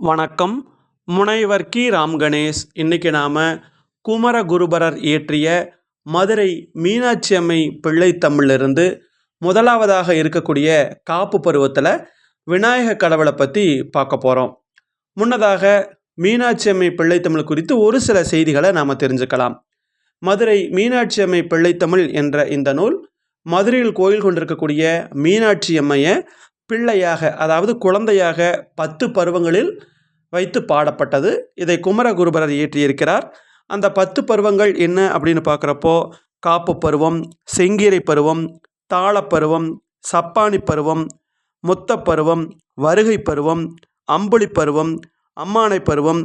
வணக்கம். முனைவர் கி. ராம் கணேஷ் இன்னைக்கு நாம் குமரகுருபரர் இயற்றிய மதுரை மீனாட்சி அம்மை பிள்ளை தமிழிலிருந்து முதலாவதாக இருக்கக்கூடிய காப்பு பருவத்தில் விநாயக கடவுளை பற்றி பார்க்க போகிறோம் முன்னதாக மீனாட்சி அம்மை பிள்ளை தமிழ் குறித்து ஒரு சில செய்திகளை நாம் தெரிஞ்சுக்கலாம். மதுரை மீனாட்சி அம்மை பிள்ளை தமிழ் என்ற இந்த நூல் மதுரையில் கோயில் கொண்டிருக்கக்கூடிய மீனாட்சி அம்மையை பிள்ளையாக அதாவது குழந்தையாக பத்து பருவங்களில் வைத்து பாடப்பட்டது. இதை குமரகுருபரர் இயற்றியிருக்கிறார். அந்த பத்து பருவங்கள் என்ன அப்படின்னு பார்க்குறப்போ காப்பு பருவம் செங்கீரை பருவம் தாளப்பருவம் சப்பானி பருவம் முத்த பருவம் வருகை பருவம் அம்புலி பருவம் அம்மானை பருவம்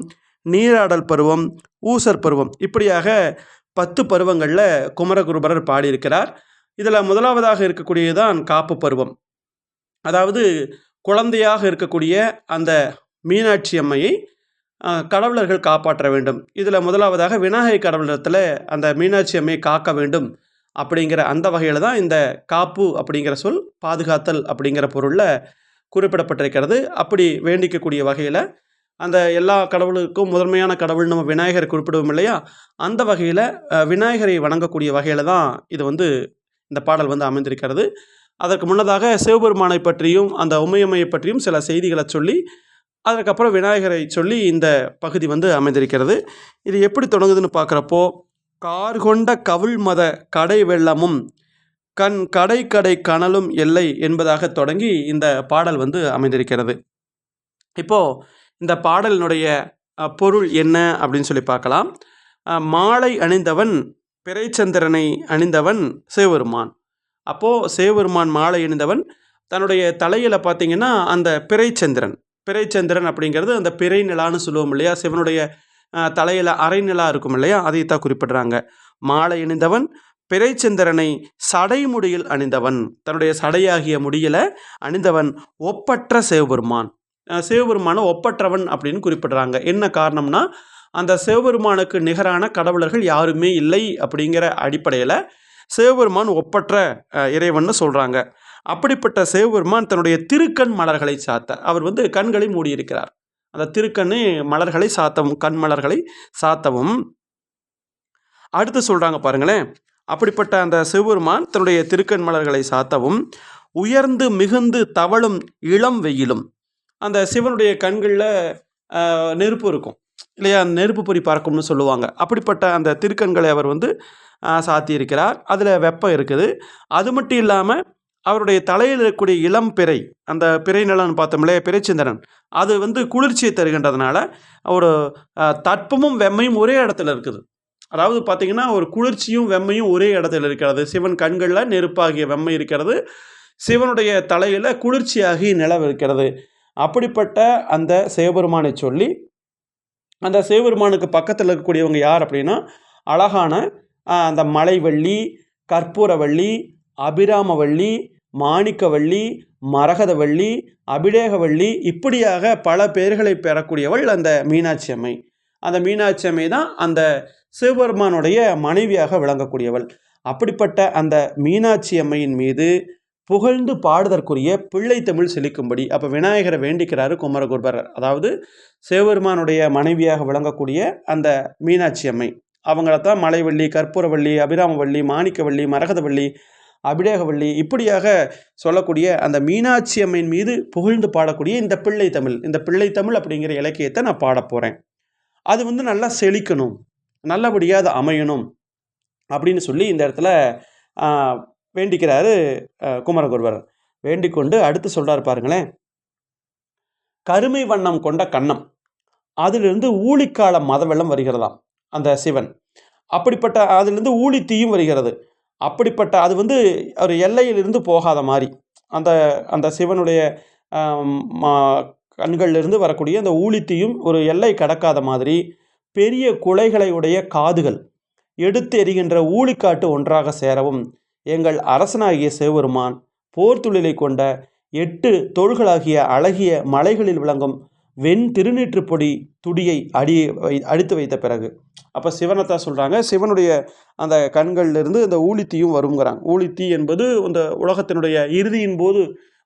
நீராடல் பருவம் ஊசர் பருவம். இப்படியாக பத்து பருவங்களில் குமரகுருபரர் பாடியிருக்கிறார். இதில் முதலாவதாக இருக்கக்கூடியதுதான் காப்பு பருவம். அதாவது குழந்தையாக இருக்கக்கூடிய அந்த மீனாட்சி அம்மையை கடவுளர்கள் காப்பாற்ற வேண்டும். இதில் முதலாவதாக விநாயகர் கடவுளத்தில் அந்த மீனாட்சி அம்மையை காக்க வேண்டும் அப்படிங்கிற அந்த வகையில் தான் இந்த காப்பு அப்படிங்கிற சொல் பாதுகாத்தல் அப்படிங்கிற பொருளில் குறிப்பிடப்பட்டிருக்கிறது. அப்படி வேண்டிக்கக்கூடிய வகையில் அந்த எல்லா கடவுளுக்கும் முதன்மையான கடவுள் நம்ம விநாயகர் குறிப்பிடுவோம் இல்லையா? அந்த வகையில் விநாயகரை வணங்கக்கூடிய வகையில் தான் இது வந்து இந்த பாடல் வந்து அமைந்திருக்கிறது. அதற்கு முன்னதாக சிவபெருமானை பற்றியும் அந்த உமையம்மையை பற்றியும் சில செய்திகளை சொல்லி அதற்கப்புறம் விநாயகரை சொல்லி இந்த பகுதி வந்து அமைந்திருக்கிறது. இது எப்படி தொடங்குதுன்னு பார்க்குறப்போ கார் கொண்ட கவுள் மத கடை வெள்ளமும் கண் கடை கடை கனலும் எல்லை என்பதாக தொடங்கி இந்த பாடல் வந்து அமைந்திருக்கிறது. இப்போது இந்த பாடலினுடைய பொருள் என்ன அப்படின்னு சொல்லி பார்க்கலாம். மாலை அணிந்தவன் பிறைச்சந்திரனை அணிந்தவன் சிவபெருமான். அப்போது சிவபெருமான் மாலை அணிந்தவன் தன்னுடைய தலையில் பார்த்தீங்கன்னா அந்த பிறைச்சந்திரன். பிறைச்சந்திரன் அப்படிங்கிறது அந்த பிறை நிலான்னு சொல்லுவோம் இல்லையா? சிவனுடைய தலையில் அரை நிலா இருக்கும் இல்லையா? அதைத்தான் குறிப்பிடுறாங்க. மாலை அணிந்தவன் பிறைச்சந்திரனை சடைமுடியில் அணிந்தவன். தன்னுடைய சடையாகிய முடியில் அணிந்தவன் ஒப்பற்ற சிவபெருமான். சிவபெருமான சிவபெருமானை ஒப்பற்றவன் அப்படின்னு குறிப்பிடுறாங்க. என்ன காரணம்னா அந்த சிவபெருமானுக்கு நிகரான கடவுளர்கள் யாருமே இல்லை அப்படிங்கிற அடிப்படையில் சிவபெருமான் ஒப்பற்ற இறைவன் இறைவன்னு சொல்கிறாங்க அப்படிப்பட்ட சிவபெருமான் தன்னுடைய திருக்கண் மலர்களை சாத்த அவர் வந்து கண்களை மூடியிருக்கிறார். அந்த திருக்கண்ணு மலர்களை சாத்தவும் கண் மலர்களை சாத்தவும். அடுத்து சொல்கிறாங்க பாருங்களேன். அப்படிப்பட்ட அந்த சிவபெருமான் தன்னுடைய திருக்கண் மலர்களை சாத்தவும் உயர்ந்து மிகுந்து தவழும் இளம் வெயிலும். அந்த சிவனுடைய கண்களில் நெருப்பு இருக்கும். இல்லையா நெருப்பு பொறி பறக்கும்னு சொல்லுவாங்க. அப்படிப்பட்ட அந்த திருக்கண்களை அவர் வந்து சாத்தியிருக்கிறார். அதில் வெப்பம் இருக்குது. அது மட்டும் இல்லாமல் அவருடைய தலையில் இருக்கக்கூடிய இளம் பிறை அந்த பிறை நிலன்னு பார்த்தோம்லே பிறைச்சந்திரன் அது வந்து குளிர்ச்சியை தருகின்றதுனால ஒரு தட்பமும் வெம்மையும் ஒரே இடத்துல இருக்குது. அதாவது பார்த்தீங்கன்னா ஒரு குளிர்ச்சியும் வெம்மையும் ஒரே இடத்துல இருக்கிறது. சிவன் கண்களில் நெருப்பாகிய வெம்மை இருக்கிறது. சிவனுடைய தலையில் குளிர்ச்சியாகி நிலவு இருக்கிறது. அப்படிப்பட்ட அந்த சிவபெருமானை சொல்லி அந்த சிவபெருமானுக்கு பக்கத்தில் இருக்கக்கூடியவங்க யார் அப்படின்னா அழகான அந்த மலைவள்ளி கற்பூரவள்ளி அபிராமவள்ளி மாணிக்கவள்ளி மரகதவள்ளி அபிடேகவள்ளி இப்படியாக பல பெயர்களை பெறக்கூடியவள் அந்த மீனாட்சி அம்மை. அந்த மீனாட்சி அம்மை தான் அந்த சிவபெருமானுடைய மனைவியாக விளங்கக்கூடியவள். அப்படிப்பட்ட அந்த மீனாட்சி அம்மையின் மீது புகழ்ந்து பாடுதற்குரிய பிள்ளை தமிழ் செழிக்கும்படி அப்போ விநாயகரை வேண்டிக்கிறாரு குமரகுருபரர் அதாவது சிவபெருமானுடைய மனைவியாக விளங்கக்கூடிய அந்த மீனாட்சி அம்மை. அவங்கள தான் மலைவள்ளி கற்பூரவள்ளி அபிராமவள்ளி மாணிக்கவள்ளி மரகதவள்ளி அபிடேகவள்ளி இப்படியாக சொல்லக்கூடிய அந்த மீனாட்சி அம்மையின் மீது புகழ்ந்து பாடக்கூடிய இந்த பிள்ளை தமிழ் இந்த பிள்ளை தமிழ் அப்படிங்கிற இலக்கியத்தை நான் பாட போகிறேன் அது வந்து நல்லா செழிக்கணும் நல்லபடியாக அது அமையணும் அப்படின்னு சொல்லி இந்த இடத்துல வேண்டிக்கிறாரு ஆஹ், வேண்டிக்கொண்டு அடுத்து சொல்கிறார் பாருங்களேன். கருமை வண்ணம் கொண்ட கன்னம் அதிலிருந்து ஊழிக்கால மதவெள்ளம் வருகிறதாம். அந்த சிவன். அப்படிப்பட்ட அதிலிருந்து ஊழித்தீயும் வருகிறது. அப்படிப்பட்ட அது வந்து ஒரு எல்லையிலிருந்து போகாத மாதிரி அந்த அந்த சிவனுடைய மா- கண்கள்லேருந்து வரக்கூடிய அந்த ஊழித்தீயும் ஒரு எல்லை கடக்காத மாதிரி பெரிய குலைகளை உடைய காதுகள் எடுத்து எறிகின்ற ஊழிக்காட்டு ஒன்றாக சேரவும் எங்கள் அரசனாகிய சிவபெருமான் போர் தொழிலை கொண்ட எட்டு தோள்களாகிய அழகிய மலைகளில் விளங்கும் வெண் திருநீற்று பொடி துடியை அடி வை அடித்து வைத்த பிறகு. அப்போ சிவனை தான் சொல்கிறாங்க சிவனுடைய அந்த கண்கள்லேருந்து இந்த ஊழித்தீயும் வருங்கிறாங்க ஊழித்தீ என்பது இந்த உலகத்தினுடைய இறுதியின் போது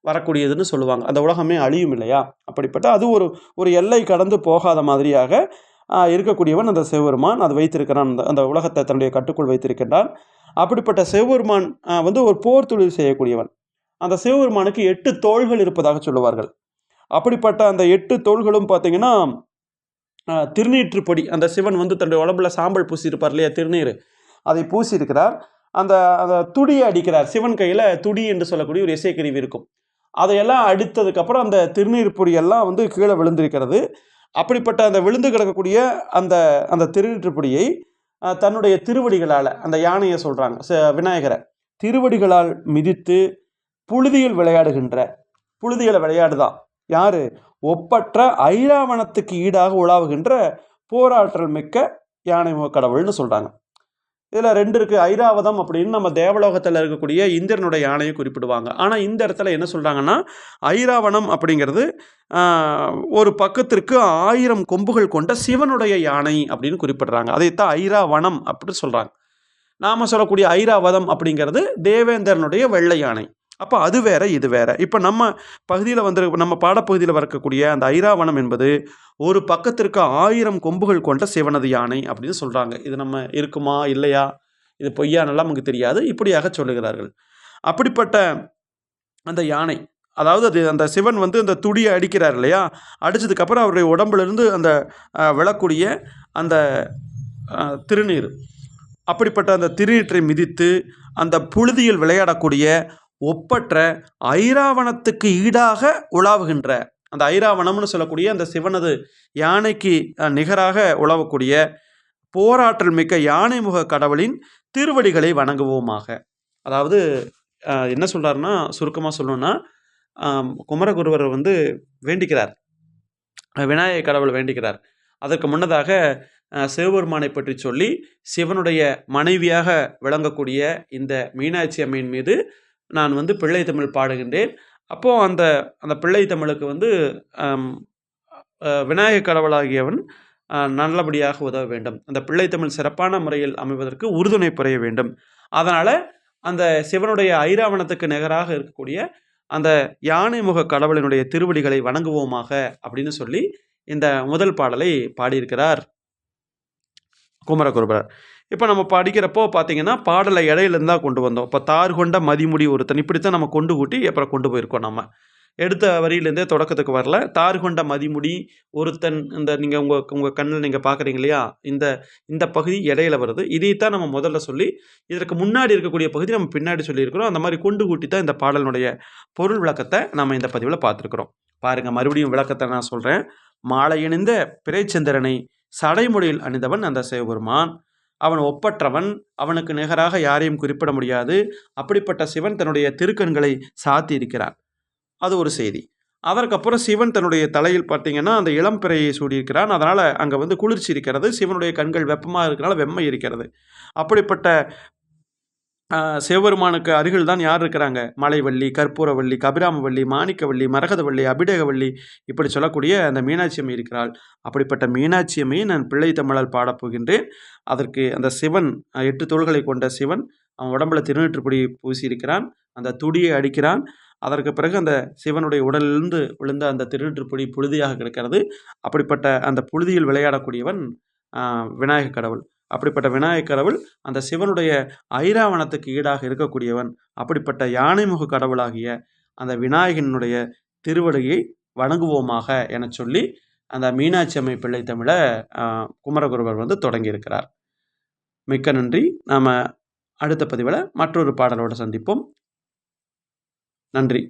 வரக்கூடியதுன்னு சொல்லுவாங்க. அந்த உலகமே அழியும் இல்லையா? அப்படிப்பட்ட அது ஒரு ஒரு எல்லை கடந்து போகாத மாதிரியாக இருக்கக்கூடியவன் அந்த சிவபெருமான். அது வைத்திருக்கிறான். அந்த அந்த உலகத்தை தன்னுடைய கட்டுக்குள் வைத்திருக்கின்றான். அப்படிப்பட்ட சிவபெருமான் வந்து ஒரு போர் தொழில் செய்யக்கூடியவன். அந்த சிவபெருமானுக்கு எட்டு தோள்கள் இருப்பதாக சொல்லுவார்கள். அப்படிப்பட்ட அந்த எட்டு தோள்களும் பார்த்தீங்கன்னா திருநீற்றுப்படி அந்த சிவன் வந்து தன்னுடைய உடம்புல சாம்பல் பூசி இருப்பார் இல்லையா திருநீர் அதை பூசி இருக்கிறார் அந்த அந்த துடியை அடிக்கிறார். சிவன் கையில் துடி என்று சொல்லக்கூடிய ஒரு இசைக்கருவி இருக்கும். அதையெல்லாம் அடித்ததுக்கப்புறம் அந்த திருநீர் பொடியெல்லாம் வந்து கீழே விழுந்திருக்கிறது. அப்படிப்பட்ட அந்த விழுந்து கிடக்கக்கூடிய அந்த அந்த திருநீற்றுப்பொடியை தன்னுடைய திருவடிகளால் அந்த யானையை சொல்கிறாங்க விநாயகரை. திருவடிகளால் மிதித்து புழுதியில் விளையாடுகின்ற புழுதியில் விளையாடுதான் யாரு? ஒப்பற்ற ஐராவணத்துக்கு ஈடாக உலாவுகின்ற போராற்றல் மிக்க யானை முக கடவுள்னு சொல்கிறாங்க இதில் ரெண்டு இருக்குது ஐராவதம் அப்படின்னு நம்ம தேவலோகத்தில் இருக்கக்கூடிய இந்திரனுடைய யானையை குறிப்பிடுவாங்க. ஆனால் இந்த இடத்துல என்ன சொல்கிறாங்கன்னா ஐராவணம் அப்படிங்கிறது ஒரு பக்கத்திற்கு ஆயிரம் கொம்புகள் கொண்ட சிவனுடைய யானை அப்படின்னு குறிப்பிடுறாங்க. அதைத்தான் ஐராவணம் அப்படின்னு சொல்கிறாங்க நாம் சொல்லக்கூடிய ஐராவதம் அப்படிங்கிறது தேவேந்திரனுடைய வெள்ளை யானை. அப்போ அது வேற இது வேற. இப்போ நம்ம பகுதியில் வந்து நம்ம பாடப்பகுதியில் வரக்கூடிய அந்த ஐராவணம் என்பது ஒரு பக்கத்திற்கு ஆயிரம் கொம்புகள் கொண்ட சிவனது யானை அப்படின்னு சொல்கிறாங்க இது நம்ம இருக்குமா இல்லையா? இது பொய்யானெல்லாம் நமக்கு தெரியாது. இப்படியாக சொல்லுகிறார்கள். அப்படிப்பட்ட அந்த யானை அதாவது அது அந்த சிவன் வந்து அந்த துடியை அடிக்கிறார் இல்லையா? அடித்ததுக்கப்புறம் அவருடைய உடம்புலேருந்து அந்த விழக்கூடிய அந்த திருநீர். அப்படிப்பட்ட அந்த திருநீற்றை மிதித்து அந்த புழுதியில் விளையாடக்கூடிய ஒப்பற்ற ஐராவணத்துக்கு ஈடாக உலாவுகின்ற அந்த ஐராவணம்னு சொல்லக்கூடிய அந்த சிவனது யானைக்கு நிகராக உழவக்கூடிய போராற்றல் மிக்க யானை முக கடவுளின் திருவடிகளை வணங்குவோமாக. அதாவது என்ன சொல்கிறாருன்னா சுருக்கமாக சொல்லணும்னா குமரகுருவர் வந்து வேண்டிக்கிறார். விநாயக கடவுள் வேண்டிக்கிறார். அதற்கு முன்னதாக சிவபெருமானை பற்றி சொல்லி சிவனுடைய மனைவியாக விளங்கக்கூடிய இந்த மீனாட்சி அம்மையின் மீது நான் வந்து பிள்ளை தமிழ் பாடுகின்றேன். அப்போது அந்த அந்த பிள்ளை தமிழுக்கு வந்து விநாயகர் விநாயக கடவுளாகியவன் நல்லபடியாக உதவ வேண்டும். அந்த பிள்ளை தமிழ் சிறப்பான முறையில் அமைவதற்கு உறுதுணை புரிய வேண்டும். அதனால் அந்த சிவனுடைய ஐராவணத்துக்கு நிகராக இருக்கக்கூடிய அந்த யானை முக கடவுளினுடைய திருவடிகளை வணங்குவோமாக அப்படின்னு சொல்லி இந்த முதல் பாடலை பாடியிருக்கிறார். குமரகுருபரர் இப்போ நம்ம படிக்கிறப்போ பார்த்தீங்கன்னா பாடலை இடையிலேருந்து தான் கொண்டு வந்தோம். இப்போ தார் கொண்ட மதிமுடி ஒருத்தன் இப்படித்தான் நம்ம கொண்டு கூட்டி அப்புறம் கொண்டு போயிருக்கோம் நம்ம. எடுத்த வரியிலேருந்தே தொடக்கத்துக்கு வரல. தார் கொண்ட மதிமுடி ஒருத்தன் இந்த நீங்கள் உங்கள் உங்கள் கண்ணில் நீங்கள் பார்க்குறீங்க இல்லையா? இந்த இந்த பகுதி இடையில வருது. இதைத்தான் நம்ம முதல்ல சொல்லி இதற்கு முன்னாடி இருக்கக்கூடிய பகுதி நம்ம பின்னாடி சொல்லியிருக்கிறோம். அந்த மாதிரி கொண்டு கூட்டி தான் இந்த பாடலினுடைய பொருள் விளக்கத்தை நம்ம இந்த பதிவில் பார்த்துருக்குறோம். பாருங்கள் மறுபடியும் விளக்கத்தை நான் சொல்கிறேன் மாலை இணைந்த பிறைச்சந்திரனை சடைமுடியில் அணிந்தவன் அந்த சிவபெருமான். அவன் ஒப்பற்றவன் அவனுக்கு நிகராக யாரையும் குறிப்பிட முடியாது. அப்படிப்பட்ட சிவன் தன்னுடைய திருக்கண்களை சாத்தி இருக்கிறான் அது ஒரு செய்தி. அதற்கப்புறம் சிவன் தன்னுடைய தலையில் பார்த்தீங்கன்னா அந்த இளம் பிறையை சூடியிருக்கிறான். அதனால் அங்கே வந்து குளிர்ச்சி இருக்கிறது. சிவனுடைய கண்கள் வெப்பமாக இருக்கிறனால வெம்மை இருக்கிறது. அப்படிப்பட்ட சிவபெருமானுக்கு அருகில் தான் யார் இருக்கிறாங்க? மலைவள்ளி கற்பூரவள்ளி கபிராமவள்ளி மாணிக்கவள்ளி மரகதவள்ளி அபிடேகவள்ளி இப்படி சொல்லக்கூடிய அந்த மீனாட்சி அம்மை இருக்கிறாள். அப்படிப்பட்ட மீனாட்சி அம்மையை நான் பிள்ளை தமிழால் பாடப்போகின்றேன் அதற்கு அந்த சிவன் எட்டு தோள்களை கொண்ட சிவன் அவன் உடம்புல திருநீற்றுப்படி பூசியிருக்கிறான். அந்த துடியை அடிக்கிறான். அதற்கு பிறகு அந்த சிவனுடைய உடலிலிருந்து விழுந்த அந்த திருநீற்றுப்பொடி புழுதியாக கிடக்கிறது. அப்படிப்பட்ட அந்த புழுதியில் விளையாடக்கூடியவன் விநாயக கடவுள். அப்படிப்பட்ட விநாயக கடவுள் அந்த சிவனுடைய ஐராவணத்துக்கு ஈடாக இருக்கக்கூடியவன். அப்படிப்பட்ட யானைமுக கடவுளாகிய அந்த விநாயகனுடைய திருவடியை வணங்குவோமாக என சொல்லி அந்த மீனாட்சி அம்மை பிள்ளை தமிழை குமரகுருவர் வந்து தொடங்கியிருக்கிறார். மிக்க நன்றி. நாம் அடுத்த பதிவில் மற்றொரு பாடலோடு சந்திப்போம். நன்றி.